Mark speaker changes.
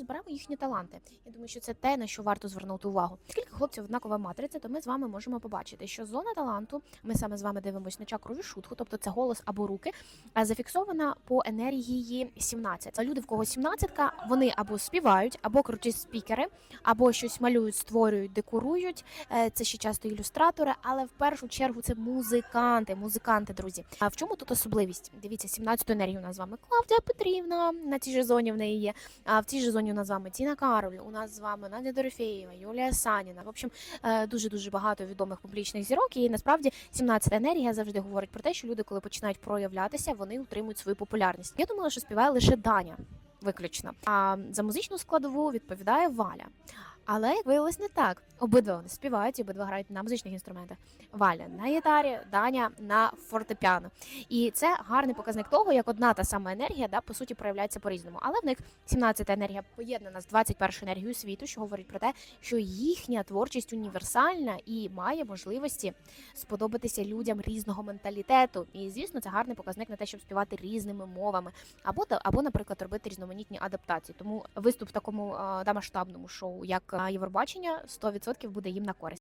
Speaker 1: розберемо їхні таланти. Я думаю, що це те, на що варто звернути увагу. Оскільки хлопців однакова матриця, то ми з вами можемо побачити, що зона таланту, ми саме з вами дивимося на чакру вішутху, тобто це голос або руки, зафіксована по енергії 17. А люди, в кого 17 вони або співають, або круті спікери, або щось малюють, створюють, декорують. Е, Це ще часто ілюстратори, але в першу чергу це музиканти. Музиканти, друзі. А в чому тут особливість? Дивіться, 17-ту енергію у нас з вами Клавдія Петрівна на цій же зоні в неї є. А в цій же зоні у нас з вами Тіна Кароль, у нас з вами Надя Дорофєєва, Юлія Саніна. В общем, дуже дуже багато відомих публічних зірок. І насправді 17 енергія завжди говорить про те, що люди, коли починають проявлятися, вони утримують свою популярність. Я думала, що співає лише Даня. Виключно. А за музичну складову відповідає Валя. Але як виявилось не так. Обидва вони співають, обидва грають на музичних інструментах. Валя на гітарі, Даня на фортепіано. І це гарний показник того, як одна та сама енергія да, по суті проявляється по-різному. Але в них 17 енергія поєднана з 21 енергією світу, що говорить про те, що їхня творчість універсальна і має можливості сподобатися людям різного менталітету. І звісно, це гарний показник на те, щоб співати різними мовами, або або, наприклад, робити різноманітні адаптації. Тому виступ в такому да, масштабному шоу, як Євробачення, 100% буде їм на користь.